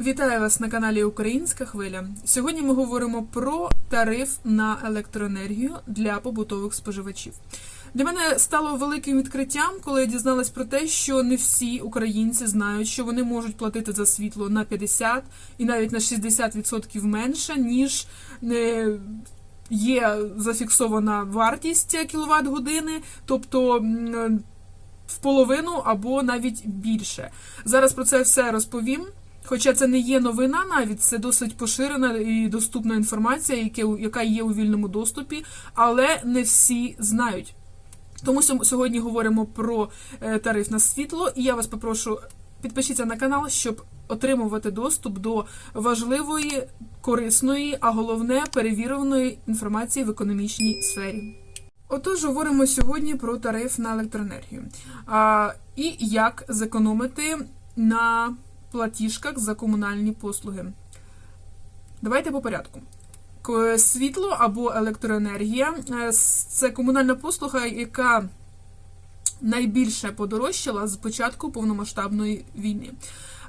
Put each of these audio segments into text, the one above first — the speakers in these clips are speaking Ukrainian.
Вітаю вас на каналі Українська Хвиля. Сьогодні ми говоримо про тариф на електроенергію для побутових споживачів. Для мене стало великим відкриттям, коли я дізналась про те, що не всі українці знають, що вони можуть платити за світло на 50 і навіть на 60% менше, ніж е, є зафіксована вартість кіловат години, тобто в половину або навіть більше. Зараз про це все розповім. Хоча це не є новина, навіть це досить поширена і доступна інформація, яка є у вільному доступі, але не всі знають. Тому сьогодні говоримо про е, тариф на світло, і я вас попрошу підпишіться на канал, щоб отримувати доступ до важливої, корисної, а головне перевіреної інформації в економічній сфері. Отож, говоримо сьогодні про тариф на електроенергію а, і як зекономити на платіжках за комунальні послуги. Давайте по порядку. Світло або електроенергія е, це комунальна послуга, яка найбільше подорожчала з початку повномасштабної війни.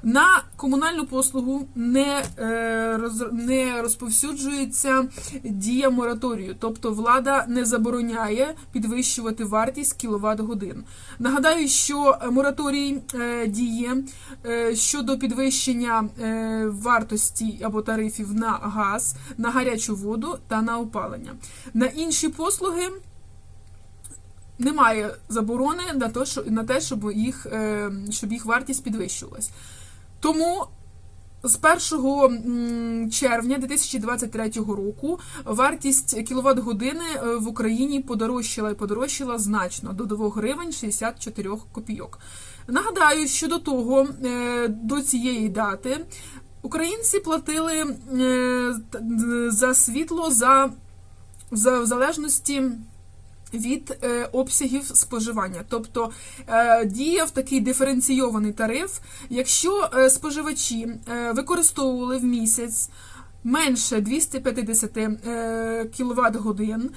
На комунальну послугу не, е, не розповсюджується дія мораторію, тобто влада не забороняє підвищувати вартість кіловат годин. Нагадаю, що мораторій е, діє е, щодо підвищення вартості або тарифів на газ, на гарячу воду та на опалення. На інші послуги немає заборони на те, щоб їх, щоб їх вартість підвищувалась. Тому з 1 червня 2023 року вартість кіловат години е, в Україні подорожчала і подорожчала значно до 2 гривень 64 копійок. Нагадаю, що до того, е, до цієї дати, українці платили е, за світло за, за в залежності від е, обсягів споживання. Тобто е, діяв такий диференційований тариф. Якщо е, споживачі використовували в місяць менше 250 е, кВт годин,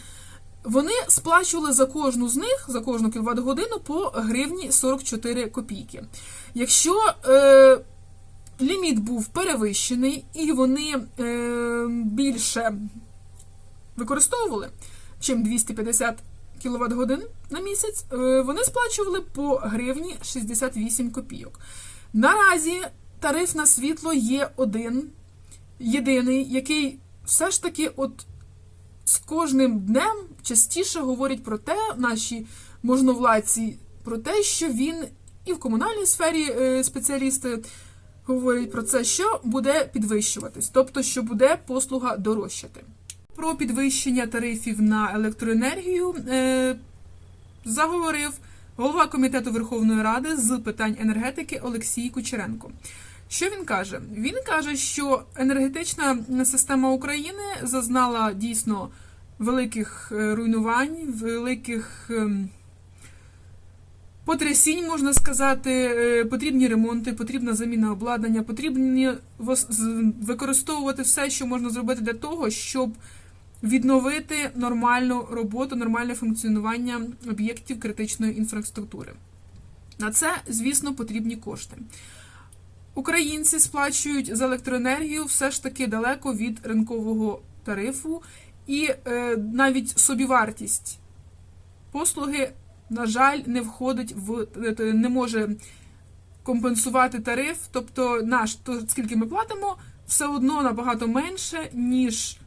вони сплачували за кожну з них, за кожну кіловат годину по гривні 44 копійки. Якщо е, ліміт був перевищений і вони е, більше використовували, чим 250 кВт годин на місяць, е, вони сплачували по гривні 68 копійок. Наразі тариф на світло є один, єдиний, який все ж таки от з кожним днем частіше говорять про те, наші можновладці, про те, що він і в комунальній сфері е, спеціалісти говорять про це, що буде підвищуватись, тобто що буде послуга дорожчати. Про підвищення тарифів на електроенергію е, заговорив голова комітету Верховної Ради з питань енергетики Олексій Кучеренко. Що він каже? Він каже, що енергетична система України зазнала дійсно великих е, руйнувань, великих ем, потрясінь, можна сказати, е, потрібні ремонти, потрібна заміна обладнання, потрібні використовувати все, що можна зробити для того, щоб відновити нормальну роботу, нормальне функціонування об'єктів критичної інфраструктури. На це, звісно, потрібні кошти. Українці сплачують за електроенергію все ж таки далеко від ринкового тарифу, і е, навіть собівартість послуги, на жаль, не входить в не може компенсувати тариф. Тобто, наш то скільки ми платимо, все одно набагато менше, ніж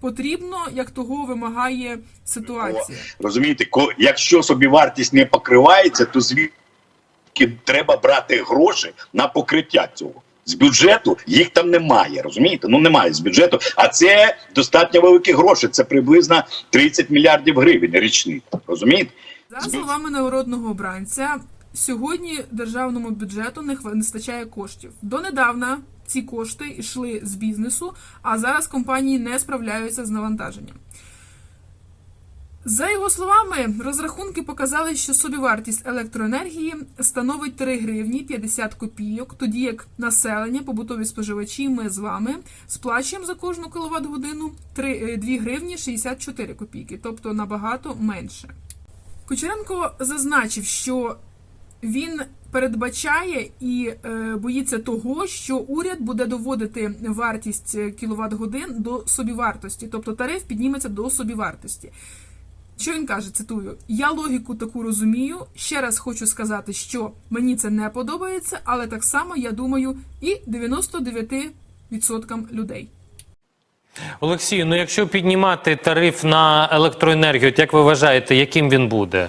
потрібно, як того вимагає ситуація. Розумієте, ко- якщо собівартість не покривається, то звідки треба брати гроші на покриття цього. З бюджету їх там немає, розумієте? Ну немає з бюджету, а це достатньо великі гроші. Це приблизно 30 мільярдів гривень річних. Розумієте? За словами народного обранця, сьогодні державному бюджету не вистачає коштів. Донедавна ці кошти йшли з бізнесу, а зараз компанії не справляються з навантаженням. За його словами, розрахунки показали, що собівартість електроенергії становить 3 гривні 50 копійок, тоді як населення, побутові споживачі, ми з вами сплачуємо за кожну кіловат годину 3, 2 гривні 64 копійки, тобто набагато менше. Кучеренко зазначив, що він передбачає і е, боїться того, що уряд буде доводити вартість кіловат годин до собівартості, тобто тариф підніметься до собівартості. Що він каже? Цитую: я логіку таку розумію. Ще раз хочу сказати, що мені це не подобається, але так само я думаю і 99% людей. Олексію, ну якщо піднімати тариф на електроенергію, як ви вважаєте, яким він буде?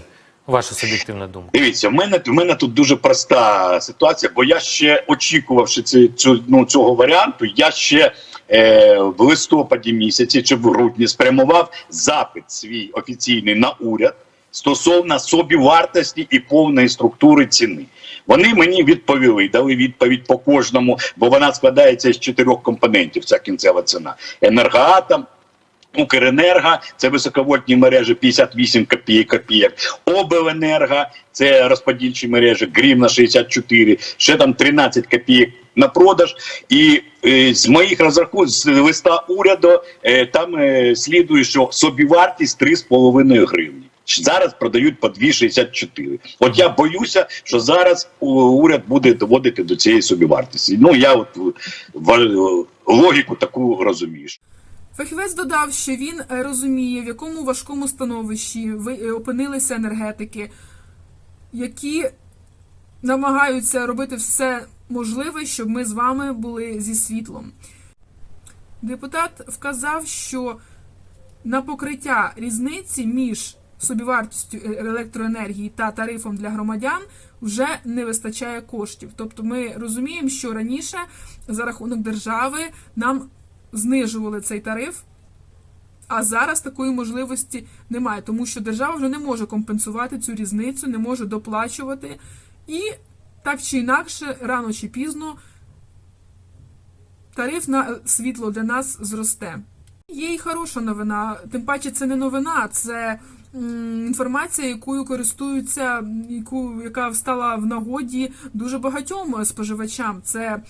Ваша суб'єктивна думка. Дивіться, в мене в мене тут дуже проста ситуація, бо я ще очікувавши ці, цю, ну, цього варіанту, я ще е, в листопаді місяці чи в грудні спрямував запит свій офіційний на уряд стосовно собівартості і повної структури ціни. Вони мені відповіли, дали відповідь по кожному, бо вона складається з чотирьох компонентів. Ця кінцева ціна: енергоатом. Укренерго це високовольтні мережі 58 копійок копійок. Обленерго це розподільчі мережі гривна 64, ще там 13 копійок на продаж. І е, з моїх розрахунків з листа уряду е, там е, слідує, що собівартість 3,5 гривні. Зараз продають по 2,64. От я боюся, що зараз уряд буде доводити до цієї собівартості. Ну я от е, ва- логіку таку розумію. Фахівець додав, що він е, розуміє, в якому важкому становищі ви е, опинилися енергетики, які намагаються робити все можливе, щоб ми з вами були зі світлом. Депутат вказав, що на покриття різниці між собівартістю е- електроенергії та тарифом для громадян вже не вистачає коштів. Тобто ми розуміємо, що раніше за рахунок держави нам знижували цей тариф, а зараз такої можливості немає, тому що держава вже не може компенсувати цю різницю, не може доплачувати. І так чи інакше, рано чи пізно тариф на світло для нас зросте. Є і хороша новина, тим паче це не новина, це інформація, якою користуються, яку, яка стала в нагоді дуже багатьом споживачам. Це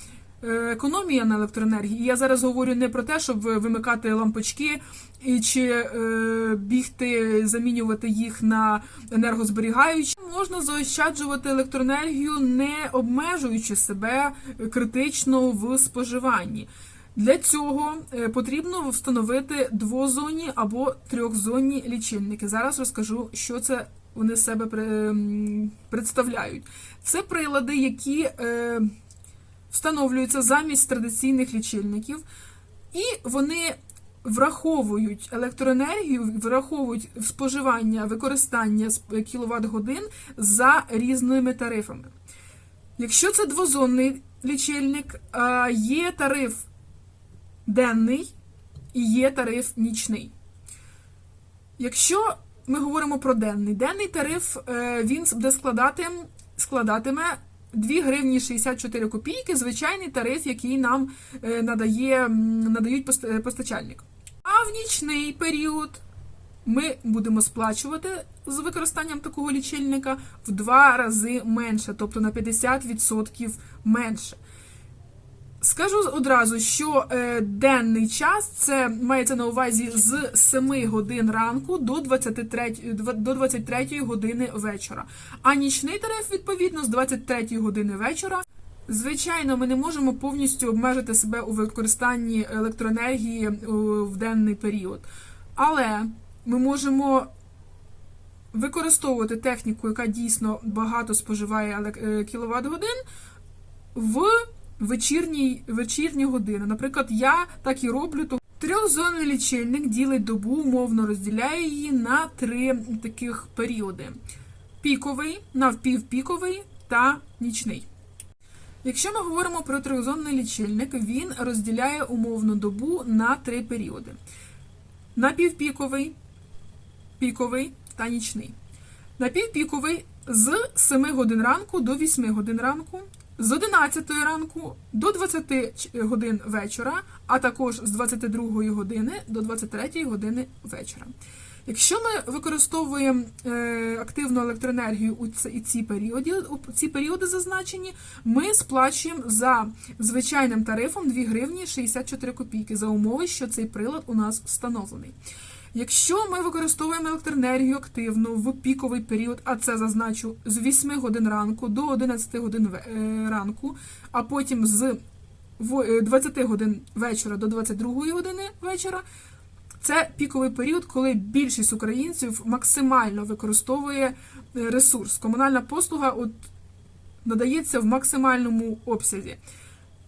економія на електроенергії. І я зараз говорю не про те, щоб вимикати лампочки і чи е, бігти, замінювати їх на енергозберігаючі. Можна заощаджувати електроенергію, не обмежуючи себе критично в споживанні. Для цього е, потрібно встановити двозонні або трьохзонні лічильники. Зараз розкажу, що це вони себе пре- представляють. Це прилади, які е, встановлюються замість традиційних лічильників, і вони враховують електроенергію, враховують споживання, використання кіловат годин за різними тарифами. Якщо це двозонний лічильник, є тариф денний і є тариф нічний. Якщо ми говоримо про денний, денний тариф е, він буде складати, складатиме 2 гривні 64 копійки, звичайний тариф, який нам е, надає, надають е, постачальник. А в нічний період ми будемо сплачувати з використанням такого лічильника в два рази менше, тобто на 50% менше. Скажу одразу, що е, денний час це мається на увазі з 7 годин ранку до 23, до 23 години вечора. А нічний тариф, відповідно, з 23 години вечора. Звичайно, ми не можемо повністю обмежити себе у використанні електроенергії е, в денний період. Але ми можемо використовувати техніку, яка дійсно багато споживає кіловат годин в вечірній, вечірні години. Наприклад, я так і роблю. То трьохзонний лічильник ділить добу, умовно розділяє її на три таких періоди: піковий, навпівпіковий та нічний. Якщо ми говоримо про трьохзонний лічильник, він розділяє умовну добу на три періоди: напівпіковий, піковий та нічний. Напівпіковий з 7 годин ранку до 8 годин ранку, з 11 ранку до 20 годин вечора, а також з 22 години до 23 години вечора. Якщо ми використовуємо е, активну електроенергію у ці, періоди, у ці періоди зазначені, ми сплачуємо за звичайним тарифом 2 гривні 64 копійки за умови, що цей прилад у нас встановлений. Якщо ми використовуємо електроенергію активно в піковий період, а це зазначу з 8 годин ранку до 11 годин е, ранку, а потім з е, 20 годин вечора до 22 години вечора, це піковий період, коли більшість українців максимально використовує е, ресурс. Комунальна послуга от надається в максимальному обсязі.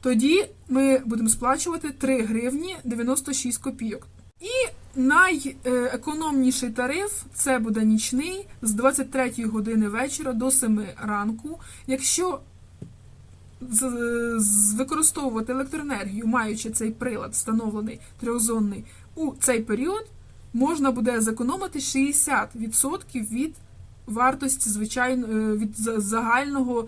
Тоді ми будемо сплачувати 3 гривні 96 копійок. І найекономніший тариф це буде нічний з 23 години вечора до 7 ранку. Якщо використовувати електроенергію, маючи цей прилад встановлений трьохзонний у цей період, можна буде зекономити 60% від вартості звичайно е, від загального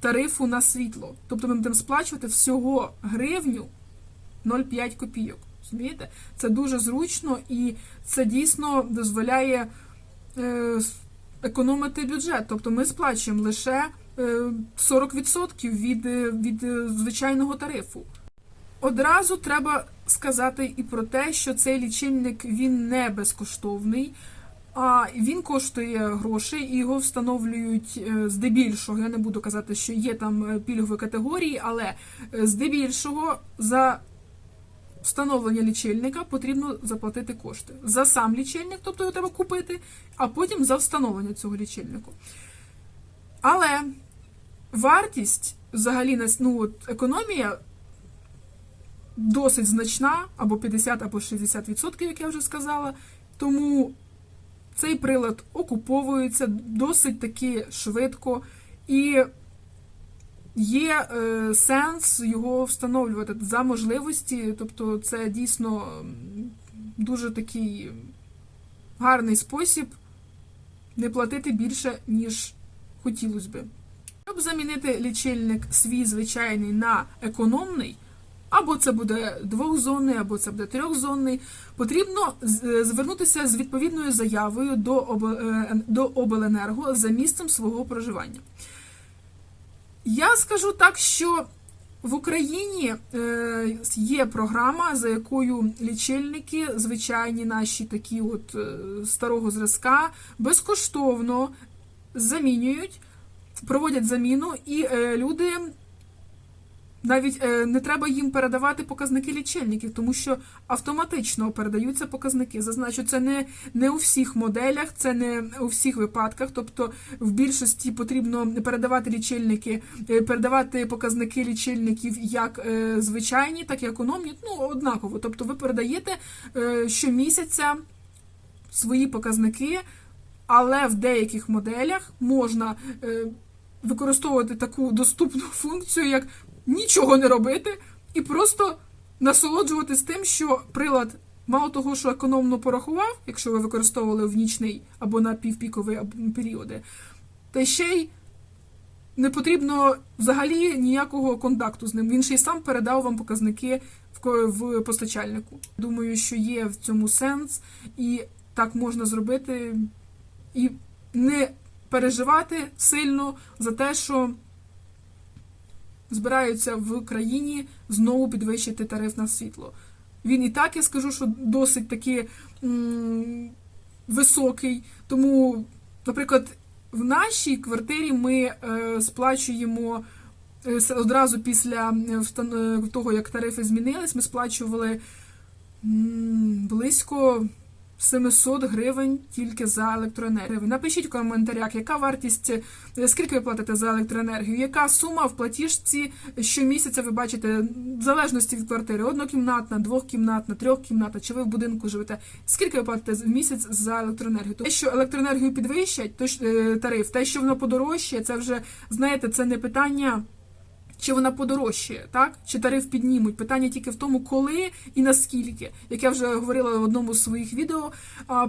тарифу на світло. Тобто ми будемо сплачувати всього гривню 0,5 копійок. Розумієте? Це дуже зручно і це дійсно дозволяє е, економити бюджет. Тобто ми сплачуємо лише е, 40% від, е, від е, звичайного тарифу. Одразу треба сказати і про те, що цей лічильник він не безкоштовний. А він коштує грошей і його встановлюють здебільшого. Я не буду казати, що є там пільгові категорії, але здебільшого за встановлення лічильника потрібно заплатити кошти за сам лічильник, тобто його треба купити, а потім за встановлення цього лічильнику. Але вартість взагалі ну, от, економія досить значна, або 50, або 60%, як я вже сказала. Тому цей прилад окуповується досить таки швидко і є е, сенс його встановлювати за можливості. Тобто, це дійсно дуже такий гарний спосіб не платити більше, ніж хотілося би. Щоб замінити лічильник свій звичайний на економний, або це буде двохзонний, або це буде трьохзонний, потрібно звернутися з відповідною заявою е, до обленерго за місцем свого проживання. Я скажу так, що в Україні е, є програма, за якою лічильники, звичайні наші такі от е, старого зразка, безкоштовно замінюють, проводять заміну, і е, люди навіть е, не треба їм передавати показники лічильників, тому що автоматично передаються показники. Зазначу, це не, не у всіх моделях, це не у всіх випадках. Тобто в більшості потрібно передавати лічильники, е, передавати показники лічильників як е, звичайні, так і економні. Ну, однаково. Тобто ви передаєте щомісяця свої показники, але в деяких моделях можна використовувати таку доступну функцію, як нічого не робити, і просто насолоджуватись тим, що прилад мало того, що економно порахував, якщо ви використовували в нічний або на півпіковий періоди, та ще й не потрібно взагалі ніякого контакту з ним. Він ще й сам передав вам показники в постачальнику. Думаю, що є в цьому сенс, і так можна зробити і не переживати сильно за те, що збираються в країні знову підвищити тариф на світло. Він і так, я скажу, що досить таки м, високий. Тому, наприклад, в нашій квартирі ми е, сплачуємо е, одразу після е, того, як тарифи змінились, ми сплачували близько 700 гривень тільки за електроенергію. Напишіть в коментарях, яка вартість, е, скільки ви платите за електроенергію, яка сума в платіжці щомісяця ви бачите, в залежності від квартири, однокімнатна, двохкімнатна, трьохкімнатна, чи ви в будинку живете, скільки ви платите в місяць за електроенергію. Те, що електроенергію підвищать, то е, тариф, те, що воно подорожчає, це вже, знаєте, це не питання. Чи вона подорожчає, так? Чи тариф піднімуть? Питання тільки в тому, коли і наскільки. Як я вже говорила в одному з своїх відео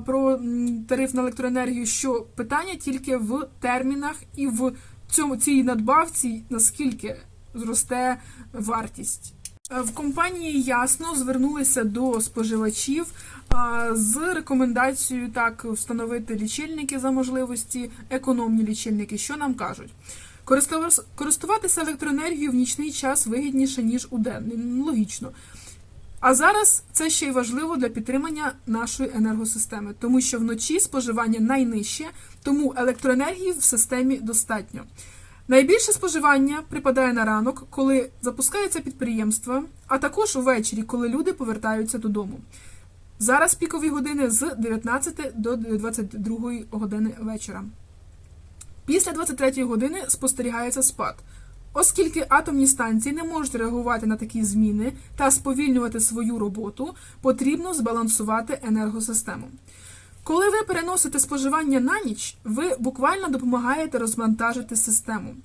про тариф на електроенергію, що питання тільки в термінах і в цьому цій надбавці, наскільки зросте вартість. Е, В компанії ясно звернулися до споживачів з рекомендацією так встановити лічильники за можливості, економні лічильники. Що нам кажуть? Користуватися електроенергією в нічний час вигідніше, ніж у денний. Ну, Логічно. А зараз це ще й важливо для підтримання нашої енергосистеми, тому що вночі споживання найнижче, тому електроенергії в системі достатньо. Найбільше споживання припадає на ранок, коли запускаються підприємства, а також увечері, коли люди повертаються додому. Зараз пікові години з 19 до 22 години вечора. Після 23 години спостерігається спад. Оскільки атомні станції не можуть реагувати на такі зміни та сповільнювати свою роботу, потрібно збалансувати енергосистему. Коли ви переносите споживання на ніч, ви буквально допомагаєте розвантажити систему.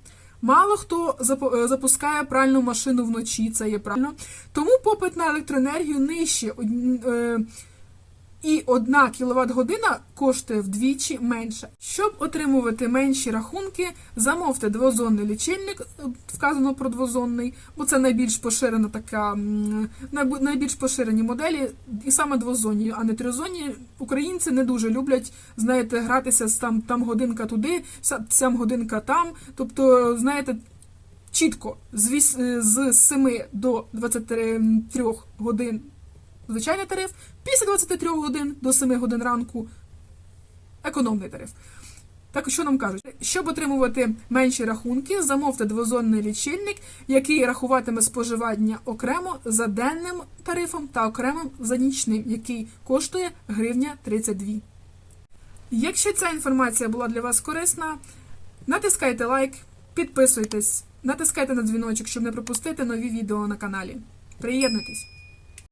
Мало хто е, запускає пральну машину вночі, це є правильно. Тому попит на електроенергію нижче. І одна кіловат година коштує вдвічі менше. Щоб отримувати менші рахунки, замовте двозонний лічильник, е, вказано про двозонний, бо це найбільш поширена така найбільш поширені моделі, і саме двозонні, а не тризонні. Українці не дуже люблять, знаєте, гратися там, там годинка туди, сям годинка там. Тобто, знаєте, чітко з 7 до 23 годин звичайний тариф, після 23 годин до 7 годин ранку економний тариф. Так що нам кажуть, щоб отримувати менші рахунки, замовте двозонний лічильник, який рахуватиме споживання окремо за денним тарифом та окремо за нічним, який коштує гривня 32. Якщо ця інформація була для вас корисна, натискайте лайк, підписуйтесь, натискайте на дзвіночок, щоб не пропустити нові відео на каналі. Приєднуйтесь!